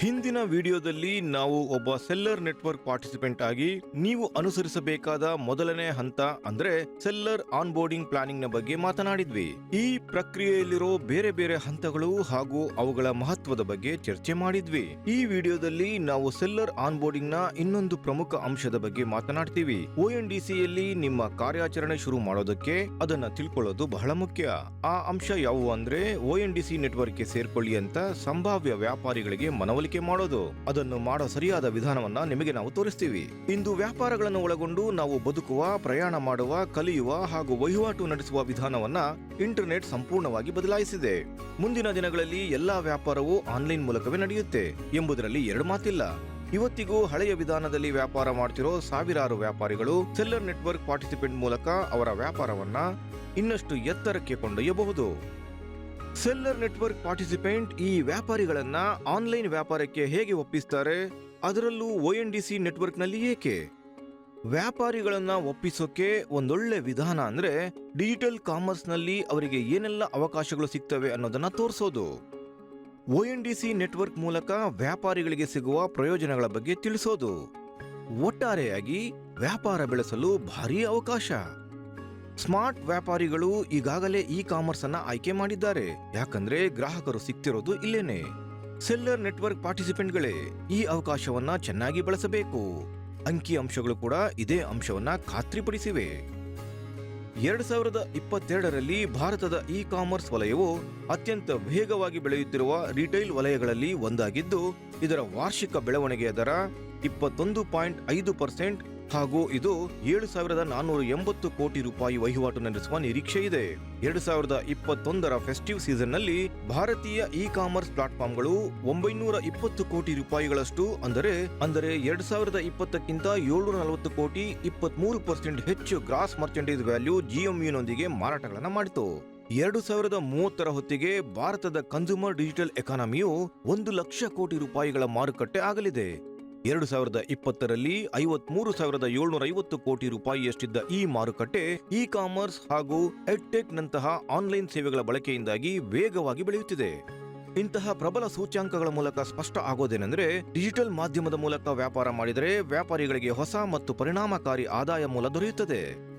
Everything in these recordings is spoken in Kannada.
ಹಿಂದಿನ ವಿಡಿಯೋದಲ್ಲಿ ನಾವು ಒಬ್ಬ ಸೆಲ್ಲರ್ ನೆಟ್ವರ್ಕ್ ಪಾರ್ಟಿಸಿಪೆಂಟ್ ಆಗಿ ನೀವು ಅನುಸರಿಸಬೇಕಾದ ಮೊದಲನೇ ಹಂತ ಅಂದ್ರೆ ಸೆಲ್ಲರ್ ಆನ್ ಬೋರ್ಡಿಂಗ್ ಪ್ಲಾನಿಂಗ್ನ ಬಗ್ಗೆ ಮಾತನಾಡಿದ್ವಿ. ಈ ಪ್ರಕ್ರಿಯೆಯಲ್ಲಿರೋ ಬೇರೆ ಬೇರೆ ಹಂತಗಳು ಹಾಗೂ ಅವುಗಳ ಮಹತ್ವದ ಬಗ್ಗೆ ಚರ್ಚೆ ಮಾಡಿದ್ವಿ. ಈ ವಿಡಿಯೋದಲ್ಲಿ ನಾವು ಸೆಲ್ಲರ್ ಆನ್ ಬೋರ್ಡಿಂಗ್ನ ಇನ್ನೊಂದು ಪ್ರಮುಖ ಅಂಶದ ಬಗ್ಗೆ ಮಾತನಾಡ್ತೀವಿ. ಒ ಎನ್ ಡಿ ನಿಮ್ಮ ಕಾರ್ಯಾಚರಣೆ ಶುರು ಮಾಡೋದಕ್ಕೆ ಅದನ್ನ ತಿಳ್ಕೊಳ್ಳೋದು ಬಹಳ ಮುಖ್ಯ. ಆ ಅಂಶ ಯಾವುವು ಅಂದ್ರೆ ಒ ಎನ್ ಡಿ ಸಿ ನೆಟ್ವರ್ಕ್ಗೆ ಸೇರ್ಕೊಳ್ಳಿ ಅಂತ ಸಂಭಾವ್ಯ ವ್ಯಾಪಾರಿಗಳಿಗೆ ಮನವೊಲಿಕೆ ಮಾಡೋದು, ಅದನ್ನು ಮಾಡೋ ಸರಿಯಾದ ವಿಧಾನವನ್ನ ನಿಮಗೆ ನಾವು ತೋರಿಸ್ತೀವಿ. ಇಂದು ವ್ಯಾಪಾರಗಳನ್ನು ಒಳಗೊಂಡು ನಾವು ಬದುಕುವ, ಪ್ರಯಾಣ ಮಾಡುವ, ಕಲಿಯುವ ಹಾಗೂ ವಹಿವಾಟು ನಡೆಸುವ ವಿಧಾನವನ್ನ ಇಂಟರ್ನೆಟ್ ಸಂಪೂರ್ಣವಾಗಿ ಬದಲಾಯಿಸಿದೆ. ಮುಂದಿನ ದಿನಗಳಲ್ಲಿ ಎಲ್ಲಾ ವ್ಯಾಪಾರವು ಆನ್ಲೈನ್ ಮೂಲಕವೇ ನಡೆಯುತ್ತೆ ಎಂಬುದರಲ್ಲಿ ಎರಡು ಮಾತಿಲ್ಲ. ಇವತ್ತಿಗೂ ಹಳೆಯ ವಿಧಾನದಲ್ಲಿ ವ್ಯಾಪಾರ ಮಾಡ್ತಿರೋ ಸಾವಿರಾರು ವ್ಯಾಪಾರಿಗಳು ಸೆಲ್ಲರ್ ನೆಟ್ವರ್ಕ್ ಪಾರ್ಟಿಸಿಪೆಂಟ್ ಮೂಲಕ ಅವರ ವ್ಯಾಪಾರವನ್ನ ಇನ್ನಷ್ಟು ಎತ್ತರಕ್ಕೆ ಕೊಂಡೊಯ್ಯಬಹುದು. ಸೆಲ್ಲರ್ ನೆಟ್ವರ್ಕ್ ಪಾರ್ಟಿಸಿಪೆಂಟ್ ಈ ವ್ಯಾಪಾರಿಗಳನ್ನ ಆನ್ಲೈನ್ ವ್ಯಾಪಾರಕ್ಕೆ ಹೇಗೆ ಒಪ್ಪಿಸ್ತಾರೆ? ಅದರಲ್ಲೂ ಒ ಎನ್ ಡಿ ಸಿ ನೆಟ್ವರ್ಕ್ನಲ್ಲಿ ಏಕೆ? ವ್ಯಾಪಾರಿಗಳನ್ನ ಒಪ್ಪಿಸೋಕೆ ಒಂದೊಳ್ಳೆ ವಿಧಾನ ಅಂದ್ರೆ ಡಿಜಿಟಲ್ ಕಾಮರ್ಸ್ನಲ್ಲಿ ಅವರಿಗೆ ಏನೆಲ್ಲ ಅವಕಾಶಗಳು ಸಿಗ್ತವೆ ಅನ್ನೋದನ್ನ ತೋರಿಸೋದು. O N D C network ಮೂಲಕ ವ್ಯಾಪಾರಿಗಳಿಗೆ ಸಿಗುವ ಪ್ರಯೋಜನಗಳ ಬಗ್ಗೆ ತಿಳಿಸೋದು. ಒಟ್ಟಾರೆಯಾಗಿ ವ್ಯಾಪಾರ ಬೆಳೆಸಲು ಭಾರೀ ಅವಕಾಶ. ಸ್ಮಾರ್ಟ್ ವ್ಯಾಪಾರಿಗಳು ಈಗಾಗಲೇ ಇ ಕಾಮರ್ಸ್ ಅನ್ನ ಆಯ್ಕೆ ಮಾಡಿದ್ದಾರೆ. ಯಾಕಂದ್ರೆ ಗ್ರಾಹಕರು ಸಿಗ್ತಿರೋದು ಇಲ್ಲೇನೆ. ಸೆಲ್ಲರ್ ನೆಟ್ವರ್ಕ್ ಪಾರ್ಟಿಸಿಪೆಂಟ್ಗಳೇ ಈ ಅವಕಾಶವನ್ನ ಚೆನ್ನಾಗಿ ಬಳಸಬೇಕು. ಅಂಕಿ ಅಂಶಗಳು ಕೂಡ ಇದೇ ಅಂಶವನ್ನ ಖಾತ್ರಿಪಡಿಸಿವೆ. ಎರಡ್ ಸಾವಿರದ ಇಪ್ಪತ್ತೆರಡರಲ್ಲಿ ಭಾರತದ ಇ ಕಾಮರ್ಸ್ ವಲಯವು ಅತ್ಯಂತ ವೇಗವಾಗಿ ಬೆಳೆಯುತ್ತಿರುವ ರಿಟೈಲ್ ವಲಯಗಳಲ್ಲಿ ಒಂದಾಗಿದ್ದು, ಇದರ ವಾರ್ಷಿಕ ಬೆಳವಣಿಗೆಯ ದರ ಇಪ್ಪತ್ತೊಂದು ಪಾಯಿಂಟ್ ಐದು ಪರ್ಸೆಂಟ್ ಹಾಗೂ ಇದು ಏಳು ಸಾವಿರದ ನಾನ್ನೂರ ಎಂಬತ್ತು ಕೋಟಿ ರೂಪಾಯಿ ವಹಿವಾಟು ನಡೆಸುವ ನಿರೀಕ್ಷೆ ಇದೆ. ಎರಡು ಸಾವಿರದ ಇಪ್ಪತ್ತೊಂದರ ಫೆಸ್ಟಿವ್ ಸೀಸನ್ನಲ್ಲಿ ಭಾರತೀಯ ಇ ಕಾಮರ್ಸ್ ಪ್ಲಾಟ್ಫಾರ್ಮ್ಗಳು ಒಂಬೈನೂರ ಇಪ್ಪತ್ತು ಕೋಟಿ ರೂಪಾಯಿಗಳಷ್ಟು ಅಂದರೆ ಅಂದರೆ ಎರಡು ಸಾವಿರದ ಇಪ್ಪತ್ತಕ್ಕಿಂತ ಏಳ್ನೂರ ನಲವತ್ತು ಕೋಟಿ ಇಪ್ಪತ್ಮೂರು ಪರ್ಸೆಂಟ್ ಹೆಚ್ಚು ಗ್ರಾಸ್ ಮರ್ಚೆಂಟೈಸ್ ವ್ಯಾಲ್ಯೂ ಜಿಎಂಯುನೊಂದಿಗೆ ಮಾರಾಟಗಳನ್ನು ಮಾಡಿತು. ಎರಡು ಸಾವಿರದ ಮೂವತ್ತರ ಹೊತ್ತಿಗೆ ಭಾರತದ ಕನ್ಸ್ಯೂಮರ್ ಡಿಜಿಟಲ್ ಎಕಾನಮಿಯು ಒಂದು ಲಕ್ಷ ಕೋಟಿ ರೂಪಾಯಿಗಳ ಮಾರುಕಟ್ಟೆ ಆಗಲಿದೆ. ಎರಡು ಸಾವಿರದ ಇಪ್ಪತ್ತರಲ್ಲಿ ಐವತ್ಮೂರು ಸಾವಿರದ ಏಳ್ನೂರ ಐವತ್ತು ಕೋಟಿ ರೂಪಾಯಿಯಷ್ಟಿದ್ದ ಈ ಮಾರುಕಟ್ಟೆ ಇ ಕಾಮರ್ಸ್ ಹಾಗೂ ಎಡ್ಟೆಕ್ ನಂತಹ ಆನ್ಲೈನ್ ಸೇವೆಗಳ ಬಳಕೆಯಿಂದಾಗಿ ವೇಗವಾಗಿ ಬೆಳೆಯುತ್ತಿದೆ. ಇಂತಹ ಪ್ರಬಲ ಸೂಚ್ಯಾಂಕಗಳ ಮೂಲಕ ಸ್ಪಷ್ಟ ಆಗೋದೇನೆಂದರೆ, ಡಿಜಿಟಲ್ ಮಾಧ್ಯಮದ ಮೂಲಕ ವ್ಯಾಪಾರ ಮಾಡಿದರೆ ವ್ಯಾಪಾರಿಗಳಿಗೆ ಹೊಸ ಮತ್ತು ಪರಿಣಾಮಕಾರಿ ಆದಾಯ ಮೂಲ ದೊರೆಯುತ್ತದೆ.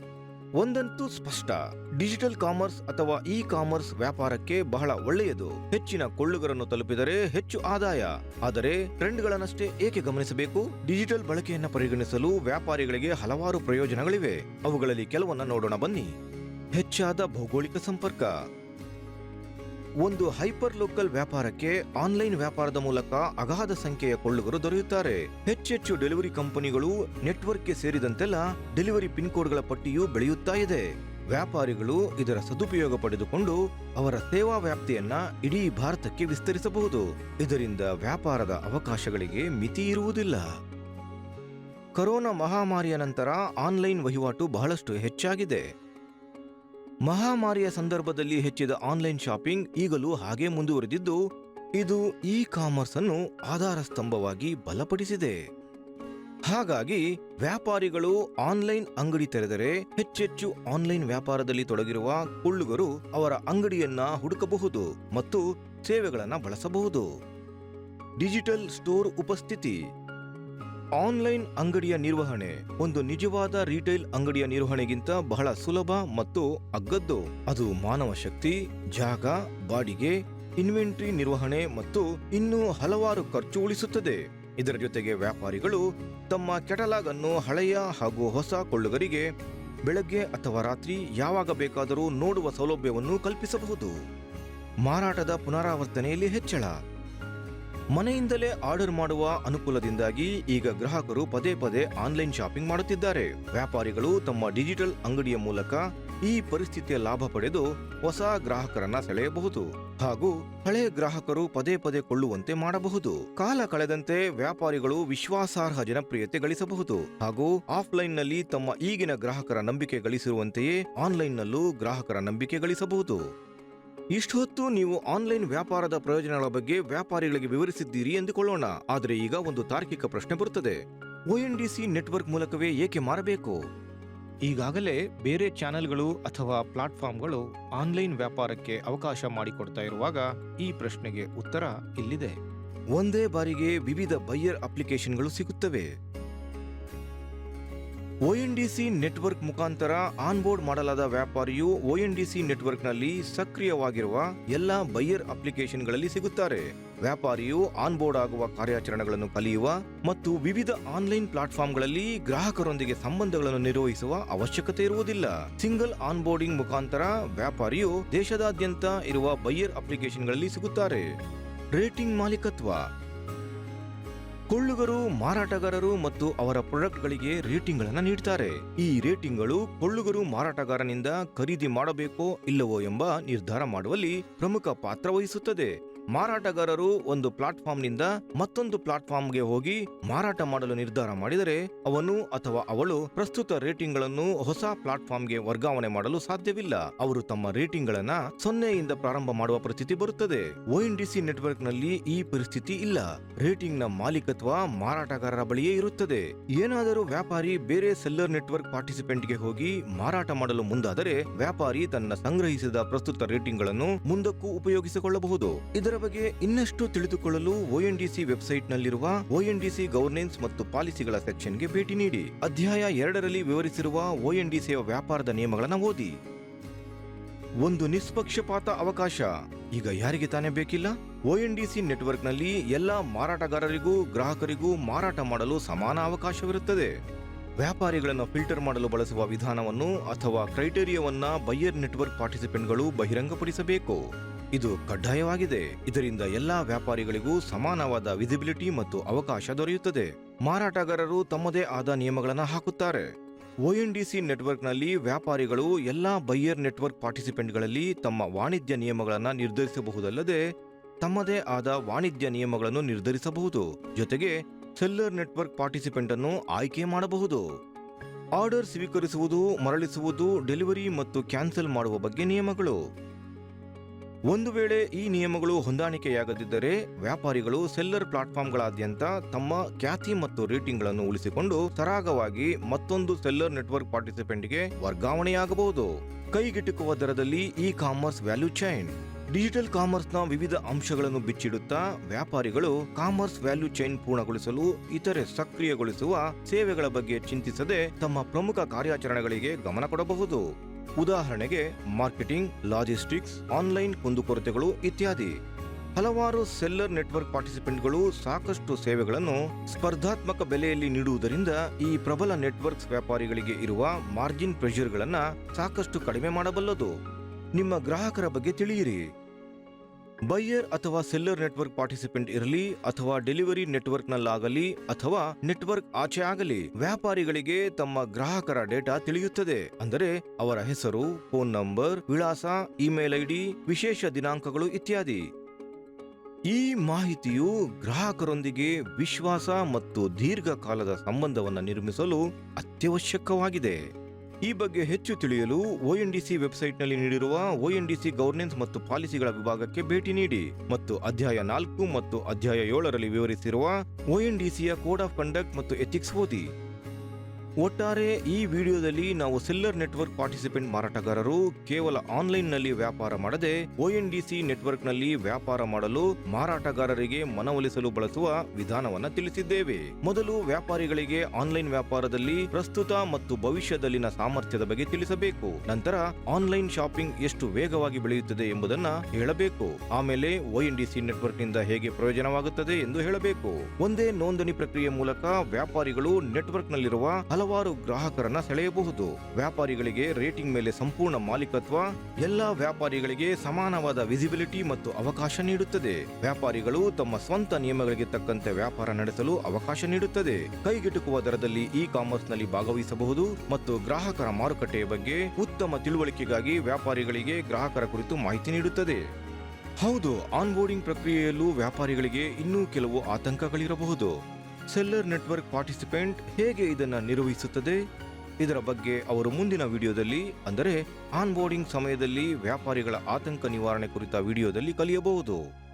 ಒಂದಂತೂ ಸ್ಪಷ್ಟ. ಡಿಜಿಟಲ್ ಕಾಮರ್ಸ್ ಅಥವಾ ಇ ಕಾಮರ್ಸ್ ವ್ಯಾಪಾರಕ್ಕೆ ಬಹಳ ಒಳ್ಳೆಯದು. ಹೆಚ್ಚಿನ ಕೊಳ್ಳುಗರನ್ನು ತಲುಪಿದರೆ ಹೆಚ್ಚು ಆದಾಯ. ಆದರೆ ಟ್ರೆಂಡ್ಗಳನ್ನಷ್ಟೇ ಏಕೆ ಗಮನಿಸಬೇಕು? ಡಿಜಿಟಲ್ ಬಳಕೆಯನ್ನು ಪರಿಗಣಿಸಲು ವ್ಯಾಪಾರಿಗಳಿಗೆ ಹಲವಾರು ಪ್ರಯೋಜನಗಳಿವೆ. ಅವುಗಳಲ್ಲಿ ಕೆಲವನ್ನ ನೋಡೋಣ ಬನ್ನಿ. ಹೆಚ್ಚಾದ ಭೌಗೋಳಿಕ ಸಂಪರ್ಕ. ಒಂದು ಹೈಪರ್ ಲೋಕಲ್ ವ್ಯಾಪಾರಕ್ಕೆ ಆನ್ಲೈನ್ ವ್ಯಾಪಾರದ ಮೂಲಕ ಅಗಾಧ ಸಂಖ್ಯೆಯ ಕೊಳ್ಳುಗರು ದೊರೆಯುತ್ತಾರೆ. ಹೆಚ್ಚೆಚ್ಚು ಡೆಲಿವರಿ ಕಂಪನಿಗಳು ನೆಟ್ವರ್ಕ್ಗೆ ಸೇರಿದಂತೆಲ್ಲ ಡೆಲಿವರಿ ಪಿನ್ ಕೋಡ್ಗಳ ಪಟ್ಟಿಯು ಬೆಳೆಯುತ್ತಾ ಇದೆ. ವ್ಯಾಪಾರಿಗಳು ಇದರ ಸದುಪಯೋಗ ಪಡೆದುಕೊಂಡು ಅವರ ಸೇವಾ ವ್ಯಾಪ್ತಿಯನ್ನ ಇಡೀ ಭಾರತಕ್ಕೆ ವಿಸ್ತರಿಸಬಹುದು. ಇದರಿಂದ ವ್ಯಾಪಾರದ ಅವಕಾಶಗಳಿಗೆ ಮಿತಿ ಇರುವುದಿಲ್ಲ. ಕೊರೋನಾ ಮಹಾಮಾರಿಯ ನಂತರ ಆನ್ಲೈನ್ ವಹಿವಾಟು ಬಹಳಷ್ಟು ಹೆಚ್ಚಾಗಿದೆ. ಮಹಾಮಾರಿಯ ಸಂದರ್ಭದಲ್ಲಿ ಹೆಚ್ಚಿದ ಆನ್ಲೈನ್ ಶಾಪಿಂಗ್ ಈಗಲೂ ಹಾಗೆ ಮುಂದುವರೆದಿದ್ದು, ಇದು ಇ ಕಾಮರ್ಸ್ ಅನ್ನು ಆಧಾರ ಸ್ತಂಭವಾಗಿ ಬಲಪಡಿಸಿದೆ. ಹಾಗಾಗಿ, ವ್ಯಾಪಾರಿಗಳು ಆನ್ಲೈನ್ ಅಂಗಡಿ ತೆರೆದರೆ ಹೆಚ್ಚೆಚ್ಚು ಆನ್ಲೈನ್ ವ್ಯಾಪಾರದಲ್ಲಿ ತೊಡಗಿರುವ ಕೊಳ್ಳುಗರು ಅವರ ಅಂಗಡಿಯನ್ನ ಹುಡುಕಬಹುದು ಮತ್ತು ಸೇವೆಗಳನ್ನು ಬಳಸಬಹುದು. ಡಿಜಿಟಲ್ ಸ್ಟೋರ್ ಉಪಸ್ಥಿತಿ ಆನ್ಲೈನ್ ಅಂಗಡಿಯ ನಿರ್ವಹಣೆ. ಒಂದು ನಿಜವಾದ ರಿಟೇಲ್ ಅಂಗಡಿಯ ನಿರ್ವಹಣೆಗಿಂತ ಬಹಳ ಸುಲಭ ಮತ್ತು ಅಗ್ಗದ್ದು. ಅದು ಮಾನವ ಶಕ್ತಿ, ಜಾಗ, ಬಾಡಿಗೆ, ಇನ್ವೆಂಟ್ರಿ ನಿರ್ವಹಣೆ ಮತ್ತು ಇನ್ನೂ ಹಲವಾರು ಖರ್ಚು ಉಳಿಸುತ್ತದೆ. ಇದರ ಜೊತೆಗೆ ವ್ಯಾಪಾರಿಗಳು ತಮ್ಮ ಕೆಟಲಾಗ್ ಅನ್ನು ಹಳೆಯ ಹಾಗೂ ಹೊಸ ಕೊಳ್ಳುಗರಿಗೆ ಬೆಳಗ್ಗೆ ಅಥವಾ ರಾತ್ರಿ ಯಾವಾಗ ಬೇಕಾದರೂ ನೋಡುವ ಸೌಲಭ್ಯವನ್ನು ಕಲ್ಪಿಸಬಹುದು. ಮಾರಾಟದ ಪುನರಾವರ್ತನೆಯಲ್ಲಿ ಹೆಚ್ಚಳ. ಮನೆಯಿಂದಲೇ ಆರ್ಡರ್ ಮಾಡುವ ಅನುಕೂಲದಿಂದಾಗಿ ಈಗ ಗ್ರಾಹಕರು ಪದೇ ಪದೇ ಆನ್ಲೈನ್ ಶಾಪಿಂಗ್ ಮಾಡುತ್ತಿದ್ದಾರೆ. ವ್ಯಾಪಾರಿಗಳು ತಮ್ಮ ಡಿಜಿಟಲ್ ಅಂಗಡಿಯ ಮೂಲಕ ಈ ಪರಿಸ್ಥಿತಿಯ ಲಾಭ ಪಡೆದು ಹೊಸ ಗ್ರಾಹಕರನ್ನ ಸೆಳೆಯಬಹುದು ಹಾಗೂ ಹಳೆ ಗ್ರಾಹಕರು ಪದೇ ಪದೇ ಕೊಳ್ಳುವಂತೆ ಮಾಡಬಹುದು. ಕಾಲ ಕಳೆದಂತೆ ವ್ಯಾಪಾರಿಗಳು ವಿಶ್ವಾಸಾರ್ಹ ಜನಪ್ರಿಯತೆ ಗಳಿಸಬಹುದು ಹಾಗೂ ಆಫ್ಲೈನ್ನಲ್ಲಿ ತಮ್ಮ ಈಗಿನ ಗ್ರಾಹಕರ ನಂಬಿಕೆ ಗಳಿಸಿರುವಂತೆಯೇ ಆನ್ಲೈನ್ನಲ್ಲೂ ಗ್ರಾಹಕರ ನಂಬಿಕೆ ಗಳಿಸಬಹುದು. ಇಷ್ಟೊತ್ತು ನೀವು ಆನ್ಲೈನ್ ವ್ಯಾಪಾರದ ಪ್ರಯೋಜನಗಳ ಬಗ್ಗೆ ವ್ಯಾಪಾರಿಗಳಿಗೆ ವಿವರಿಸಿದ್ದೀರಿ ಎಂದುಕೊಳ್ಳೋಣ. ಆದರೆ ಈಗ ಒಂದು ತಾರ್ಕಿಕ ಪ್ರಶ್ನೆ ಬರುತ್ತದೆ. ಸಿ ನೆಟ್ವರ್ಕ್ ಮೂಲಕವೇ ಏಕೆ ಮಾರಬೇಕು? ಈಗಾಗಲೇ ಬೇರೆ ಚಾನೆಲ್ಗಳು ಅಥವಾ ಪ್ಲಾಟ್ಫಾರ್ಮ್ಗಳು ಆನ್ಲೈನ್ ವ್ಯಾಪಾರಕ್ಕೆ ಅವಕಾಶ ಮಾಡಿಕೊಡ್ತಾ ಇರುವಾಗ ಈ ಪ್ರಶ್ನೆಗೆ ಉತ್ತರ ಇಲ್ಲಿದೆ. ಒಂದೇ ಬಾರಿಗೆ ವಿವಿಧ ಬೈಯರ್ ಅಪ್ಲಿಕೇಶನ್ಗಳು ಸಿಗುತ್ತವೆ. ಒಎನ್ಡಿಸಿ ನೆಟ್ವರ್ಕ್ ಮುಖಾಂತರ ಆನ್ಬೋರ್ಡ್ ಮಾಡಲಾದ ವ್ಯಾಪಾರಿಯು ಒಎನ್ಡಿಸಿ ನೆಟ್ವರ್ಕ್ನಲ್ಲಿ ಸಕ್ರಿಯವಾಗಿರುವ ಎಲ್ಲ ಬೈಯರ್ ಅಪ್ಲಿಕೇಶನ್ಗಳಲ್ಲಿ ಸಿಗುತ್ತಾರೆ. ವ್ಯಾಪಾರಿಯು ಆನ್ಬೋರ್ಡ್ ಆಗುವ ಕಾರ್ಯಾಚರಣೆಗಳನ್ನು ಕಲಿಯುವ ಮತ್ತು ವಿವಿಧ ಆನ್ಲೈನ್ ಪ್ಲಾಟ್ಫಾರ್ಮ್ಗಳಲ್ಲಿ ಗ್ರಾಹಕರೊಂದಿಗೆ ಸಂಬಂಧಗಳನ್ನು ನಿರ್ವಹಿಸುವ ಅವಶ್ಯಕತೆ ಇರುವುದಿಲ್ಲ. ಸಿಂಗಲ್ ಆನ್ಬೋರ್ಡಿಂಗ್ ಮುಖಾಂತರ ವ್ಯಾಪಾರಿಯು ದೇಶದಾದ್ಯಂತ ಇರುವ ಬೈಯರ್ ಅಪ್ಲಿಕೇಶನ್ಗಳಲ್ಲಿ ಸಿಗುತ್ತಾರೆ. ರೇಟಿಂಗ್ ಮಾಲೀಕತ್ವ. ಕೊಳ್ಳುಗರು, ಮಾರಾಟಗಾರರು ಮತ್ತು ಅವರ ಪ್ರಾಡಕ್ಟ್ಗಳಿಗೆ ರೇಟಿಂಗ್ಗಳನ್ನು ನೀಡ್ತಾರೆ. ಈ ರೇಟಿಂಗ್ಗಳು ಕೊಳ್ಳುಗರು, ಮಾರಾಟಗಾರನಿಂದ ಖರೀದಿ ಮಾಡಬೇಕೋ, ಇಲ್ಲವೋ ಎಂಬ ನಿರ್ಧಾರ ಮಾಡುವಲ್ಲಿ ಪ್ರಮುಖ ಪಾತ್ರ ವಹಿಸುತ್ತದೆ. ಮಾರಾಟಗಾರರು ಒಂದು ಪ್ಲಾಟ್ಫಾರ್ಮ್ನಿಂದ ಮತ್ತೊಂದು ಪ್ಲಾಟ್ಫಾರ್ಮ್ಗೆ ಹೋಗಿ ಮಾರಾಟ ಮಾಡಲು ನಿರ್ಧಾರ ಮಾಡಿದರೆ ಅವನು ಅಥವಾ ಅವಳು ಪ್ರಸ್ತುತ ರೇಟಿಂಗ್ಗಳನ್ನು ಹೊಸ ಪ್ಲಾಟ್ಫಾರ್ಮ್ಗೆ ವರ್ಗಾವಣೆ ಮಾಡಲು ಸಾಧ್ಯವಿಲ್ಲ. ಅವರು ತಮ್ಮ ರೇಟಿಂಗ್ಗಳನ್ನ ಸೊನ್ನೆಯಿಂದ ಪ್ರಾರಂಭ ಮಾಡುವ ಪರಿಸ್ಥಿತಿ ಬರುತ್ತದೆ. ನೆಟ್‌ವರ್ಕ್ ನೆಟ್ವರ್ಕ್ನಲ್ಲಿ ಈ ಪರಿಸ್ಥಿತಿ ಇಲ್ಲ. ರೇಟಿಂಗ್ನ ಮಾಲೀಕತ್ವ ಮಾರಾಟಗಾರರ ಬಳಿಯೇ ಇರುತ್ತದೆ. ಏನಾದರೂ ವ್ಯಾಪಾರಿ ಬೇರೆ ಸೆಲ್ಲರ್ ನೆಟ್ವರ್ಕ್ ಪಾರ್ಟಿಸಿಪೆಂಟ್ಗೆ ಹೋಗಿ ಮಾರಾಟ ಮಾಡಲು ಮುಂದಾದರೆ ವ್ಯಾಪಾರಿ ತನ್ನ ಸಂಗ್ರಹಿಸಿದ ಪ್ರಸ್ತುತ ರೇಟಿಂಗ್ಗಳನ್ನು ಮುಂದಕ್ಕೂ ಉಪಯೋಗಿಸಿಕೊಳ್ಳಬಹುದು. ಇದರ ಬಗ್ಗೆ ಇನ್ನಷ್ಟು ತಿಳಿದುಕೊಳ್ಳಲು ಒಎನ್ಡಿಸಿ ವೆಬ್ಸೈಟ್ನಲ್ಲಿರುವ ಒಎನ್ಡಿಸಿ ಗವರ್ನೆನ್ಸ್ ಮತ್ತು ಪಾಲಿಸಿಗಳ ಸೆಕ್ಷನ್ಗೆ ಭೇಟಿ ನೀಡಿ. ಅಧ್ಯಾಯ ಎರಡರಲ್ಲಿ ವಿವರಿಸಿರುವ ಒಎನ್ಡಿಸಿಯ ವ್ಯಾಪಾರದ ನಿಯಮಗಳನ್ನು ಓದಿ. ಒಂದು ನಿಷ್ಪಕ್ಷಪಾತ ಅವಕಾಶ. ಈಗ ಯಾರಿಗೆ ತಾನೇ ಬೇಕಿಲ್ಲ? ಒಎನ್ಡಿಸಿ ನೆಟ್ವರ್ಕ್ನಲ್ಲಿ ಎಲ್ಲ ಮಾರಾಟಗಾರರಿಗೂ, ಗ್ರಾಹಕರಿಗೂ ಮಾರಾಟ ಮಾಡಲು ಸಮಾನ ಅವಕಾಶವಿರುತ್ತದೆ. ವ್ಯಾಪಾರಿಗಳನ್ನು ಫಿಲ್ಟರ್ ಮಾಡಲು ಬಳಸುವ ವಿಧಾನವನ್ನು ಅಥವಾ ಕ್ರೈಟೇರಿಯಾವನ್ನು ಬೈಯರ್ ನೆಟ್ವರ್ಕ್ ಪಾರ್ಟಿಸಿಪೆಂಟ್ಗಳು ಬಹಿರಂಗಪಡಿಸಬೇಕು. ಇದು ಕಡ್ಡಾಯವಾಗಿದೆ. ಇದರಿಂದ ಎಲ್ಲಾ ವ್ಯಾಪಾರಿಗಳಿಗೂ ಸಮಾನವಾದ ವಿಸಿಬಿಲಿಟಿ ಮತ್ತು ಅವಕಾಶ ದೊರೆಯುತ್ತದೆ. ಮಾರಾಟಗಾರರು ತಮ್ಮದೇ ಆದ ನಿಯಮಗಳನ್ನು ಹಾಕುತ್ತಾರೆ. ಒಎನ್ಡಿಸಿ ನೆಟ್ವರ್ಕ್ನಲ್ಲಿ ವ್ಯಾಪಾರಿಗಳು ಎಲ್ಲಾ ಬೈಯರ್ ನೆಟ್ವರ್ಕ್ ಪಾರ್ಟಿಸಿಪೆಂಟ್ಗಳಲ್ಲಿ ತಮ್ಮ ವಾಣಿಜ್ಯ ನಿಯಮಗಳನ್ನು ನಿರ್ಧರಿಸಬಹುದಲ್ಲದೆ, ತಮ್ಮದೇ ಆದ ವಾಣಿಜ್ಯ ನಿಯಮಗಳನ್ನು ನಿರ್ಧರಿಸಬಹುದು. ಜೊತೆಗೆ ಸೆಲ್ಲರ್ ನೆಟ್ವರ್ಕ್ ಪಾರ್ಟಿಸಿಪೆಂಟ್ ಅನ್ನು ಆಯ್ಕೆ ಮಾಡಬಹುದು. ಆರ್ಡರ್ ಸ್ವೀಕರಿಸುವುದು, ಮರಳಿಸುವುದು, ಡೆಲಿವರಿ ಮತ್ತು ಕ್ಯಾನ್ಸಲ್ ಮಾಡುವ ಬಗ್ಗೆ ನಿಯಮಗಳು. ಒಂದು ವೇಳೆ ಈ ನಿಯಮಗಳು ಹೊಂದಾಣಿಕೆಯಾಗದಿದ್ದರೆ ವ್ಯಾಪಾರಿಗಳು ಸೆಲ್ಲರ್ ಪ್ಲಾಟ್ಫಾರ್ಮ್ಗಳಾದ್ಯಂತ ತಮ್ಮ ಖ್ಯಾತಿ ಮತ್ತು ರೇಟಿಂಗ್ಗಳನ್ನು ಉಳಿಸಿಕೊಂಡು ಸರಾಗವಾಗಿ ಮತ್ತೊಂದು ಸೆಲ್ಲರ್ ನೆಟ್ವರ್ಕ್ ಪಾರ್ಟಿಸಿಪೆಂಟ್ಗೆ ವರ್ಗಾವಣೆಯಾಗಬಹುದು. ಕೈಗೆಟುಕುವ ದರದಲ್ಲಿ e commerce value chain digital ಕಾಮರ್ಸ್ನ ವಿವಿಧ ಅಂಶಗಳನ್ನು ಬಿಚ್ಚಿಡುತ್ತಾ ವ್ಯಾಪಾರಿಗಳು ಕಾಮರ್ಸ್ ವ್ಯಾಲ್ಯೂ ಚೈನ್ ಪೂರ್ಣಗೊಳಿಸಲು ಇತರೆ ಸಕ್ರಿಯಗೊಳಿಸುವ ಸೇವೆಗಳ ಬಗ್ಗೆ ಚಿಂತಿಸದೆ ತಮ್ಮ ಪ್ರಮುಖ ಕಾರ್ಯಾಚರಣೆಗಳಿಗೆ ಗಮನ ಕೊಡಬಹುದು. ಉದಾಹರಣೆಗೆ ಮಾರ್ಕೆಟಿಂಗ್, ಲಾಜಿಸ್ಟಿಕ್ಸ್, ಆನ್ಲೈನ್ ಕುಂದುಕೊರತೆಗಳು ಇತ್ಯಾದಿ. ಹಲವಾರು ಸೆಲ್ಲರ್ ನೆಟ್ವರ್ಕ್ ಪಾರ್ಟಿಸಿಪೆಂಟ್ಗಳು ಸಾಕಷ್ಟು ಸೇವೆಗಳನ್ನು ಸ್ಪರ್ಧಾತ್ಮಕ ಬೆಲೆಯಲ್ಲಿ ನೀಡುವುದರಿಂದ ಈ ಪ್ರಬಲ ನೆಟ್ವರ್ಕ್ಸ್ ವ್ಯಾಪಾರಿಗಳಿಗೆ ಇರುವ ಮಾರ್ಜಿನ್ ಪ್ರೆಷರ್ಗಳನ್ನು ಸಾಕಷ್ಟು ಕಡಿಮೆ ಮಾಡಬಲ್ಲದು. ನಿಮ್ಮ ಗ್ರಾಹಕರ ಬಗ್ಗೆ ತಿಳಿಯಿರಿ. ಬೈಯರ್ ಅಥವಾ ಸೆಲ್ಲರ್ ನೆಟ್ವರ್ಕ್ ಪಾರ್ಟಿಸಿಪೆಂಟ್ ಇರಲಿ ಅಥವಾ ಡೆಲಿವರಿ ನೆಟ್ವರ್ಕ್ನಲ್ಲಾಗಲಿ ಅಥವಾ ನೆಟ್ವರ್ಕ್ ಆಚೆ ಆಗಲಿ, ವ್ಯಾಪಾರಿಗಳಿಗೆ ತಮ್ಮ ಗ್ರಾಹಕರ ಡೇಟಾ ತಿಳಿಯುತ್ತದೆ. ಅಂದರೆ ಅವರ ಹೆಸರು ಫೋನ್ ನಂಬರ್ ವಿಳಾಸ ಇಮೇಲ್ ಐಡಿ ವಿಶೇಷ ದಿನಾಂಕಗಳು ಇತ್ಯಾದಿ. ಈ ಮಾಹಿತಿಯು ಗ್ರಾಹಕರೊಂದಿಗೆ ವಿಶ್ವಾಸ ಮತ್ತು ದೀರ್ಘಕಾಲದ ಸಂಬಂಧವನ್ನು ನಿರ್ಮಿಸಲು ಅತ್ಯವಶ್ಯಕವಾಗಿದೆ. ಈ ಬಗ್ಗೆ ಹೆಚ್ಚು ತಿಳಿಯಲು ಒಎನ್ಡಿಸಿ ವೆಬ್ಸೈಟ್ನಲ್ಲಿ ನೀಡಿರುವ ಒಎನ್ಡಿಸಿ ಗವರ್ನೆನ್ಸ್ ಮತ್ತು ಪಾಲಿಸಿಗಳ ವಿಭಾಗಕ್ಕೆ ಭೇಟಿ ನೀಡಿ ಮತ್ತು ಅಧ್ಯಾಯ ನಾಲ್ಕು ಮತ್ತು ಅಧ್ಯಾಯ ಏಳರಲ್ಲಿ ವಿವರಿಸಿರುವ ಒಎನ್ಡಿಸಿಯ ಕೋಡ್ ಆಫ್ ಕಂಡಕ್ಟ್ ಮತ್ತು ಎಥಿಕ್ಸ್ ಓದಿ. ಒಟ್ಟಾರೆ ಈ ವಿಡಿಯೋದಲ್ಲಿ ನಾವು ಸೆಲ್ಲರ್ ನೆಟ್ವರ್ಕ್ ಪಾರ್ಟಿಸಿಪೆಂಟ್ ಮಾರಾಟಗಾರರು ಕೇವಲ ಆನ್ಲೈನ್ನಲ್ಲಿ ವ್ಯಾಪಾರ ಮಾಡದೆ ಒಎನ್ಡಿಸಿ ನೆಟ್ವರ್ಕ್ನಲ್ಲಿ ವ್ಯಾಪಾರ ಮಾಡಲು ಮಾರಾಟಗಾರರಿಗೆ ಮನವೊಲಿಸಲು ಬಳಸುವ ವಿಧಾನವನ್ನು ತಿಳಿಸಿದ್ದೇವೆ. ಮೊದಲು ವ್ಯಾಪಾರಿಗಳಿಗೆ ಆನ್ಲೈನ್ ವ್ಯಾಪಾರದಲ್ಲಿ ಪ್ರಸ್ತುತ ಮತ್ತು ಭವಿಷ್ಯದಲ್ಲಿನ ಸಾಮರ್ಥ್ಯದ ಬಗ್ಗೆ ತಿಳಿಸಬೇಕು. ನಂತರ ಆನ್ಲೈನ್ ಶಾಪಿಂಗ್ ಎಷ್ಟು ವೇಗವಾಗಿ ಬೆಳೆಯುತ್ತದೆ ಎಂಬುದನ್ನು ಹೇಳಬೇಕು. ಆಮೇಲೆ ಒಎನ್ಡಿಸಿ ನೆಟ್ವರ್ಕ್ನಿಂದ ಹೇಗೆ ಪ್ರಯೋಜನವಾಗುತ್ತದೆ ಎಂದು ಹೇಳಬೇಕು. ಒಂದೇ ನೋಂದಣಿ ಪ್ರಕ್ರಿಯೆ ಮೂಲಕ ವ್ಯಾಪಾರಿಗಳು ನೆಟ್ವರ್ಕ್ನಲ್ಲಿರುವ ಹಲವಾರು ಗ್ರಾಹಕರನ್ನ ಸೆಳೆಯಬಹುದು. ವ್ಯಾಪಾರಿಗಳಿಗೆ ರೇಟಿಂಗ್ ಮೇಲೆ ಸಂಪೂರ್ಣ ಮಾಲೀಕತ್ವ, ಎಲ್ಲಾ ವ್ಯಾಪಾರಿಗಳಿಗೆ ಸಮಾನವಾದ ವಿಸಿಬಿಲಿಟಿ ಮತ್ತು ಅವಕಾಶ ನೀಡುತ್ತದೆ. ವ್ಯಾಪಾರಿಗಳು ತಮ್ಮ ಸ್ವಂತ ನಿಯಮಗಳಿಗೆ ತಕ್ಕಂತೆ ವ್ಯಾಪಾರ ನಡೆಸಲು ಅವಕಾಶ ನೀಡುತ್ತದೆ. ಕೈಗೆಟುಕುವ ದರದಲ್ಲಿ ಇ ಕಾಮರ್ಸ್ನಲ್ಲಿ ಭಾಗವಹಿಸಬಹುದು ಮತ್ತು ಗ್ರಾಹಕರ ಮಾರುಕಟ್ಟೆಯ ಬಗ್ಗೆ ಉತ್ತಮ ತಿಳುವಳಿಕೆಗಾಗಿ ವ್ಯಾಪಾರಿಗಳಿಗೆ ಗ್ರಾಹಕರ ಕುರಿತು ಮಾಹಿತಿ ನೀಡುತ್ತದೆ. ಹೌದು ಆನ್ಬೋರ್ಡಿಂಗ್ ಪ್ರಕ್ರಿಯೆಯಲ್ಲೂ ವ್ಯಾಪಾರಿಗಳಿಗೆ ಇನ್ನೂ ಕೆಲವು ಆತಂಕಗಳಿರಬಹುದು. ಸೆಲ್ಲರ್ ನೆಟ್ವರ್ಕ್ ಪಾರ್ಟಿಸಿಪೆಂಟ್ ಹೇಗೆ ಇದನ್ನು ನಿರ್ವಹಿಸುತ್ತದೆ? ಇದರ ಬಗ್ಗೆ ಅವರು ಮುಂದಿನ ವಿಡಿಯೋದಲ್ಲಿ, ಅಂದರೆ ಆನ್ಬೋರ್ಡಿಂಗ್ ಸಮಯದಲ್ಲಿ ವ್ಯಾಪಾರಿಗಳ ಆತಂಕ ನಿವಾರಣೆ ಕುರಿತ ವಿಡಿಯೋದಲ್ಲಿ ಕಲಿಯಬಹುದು.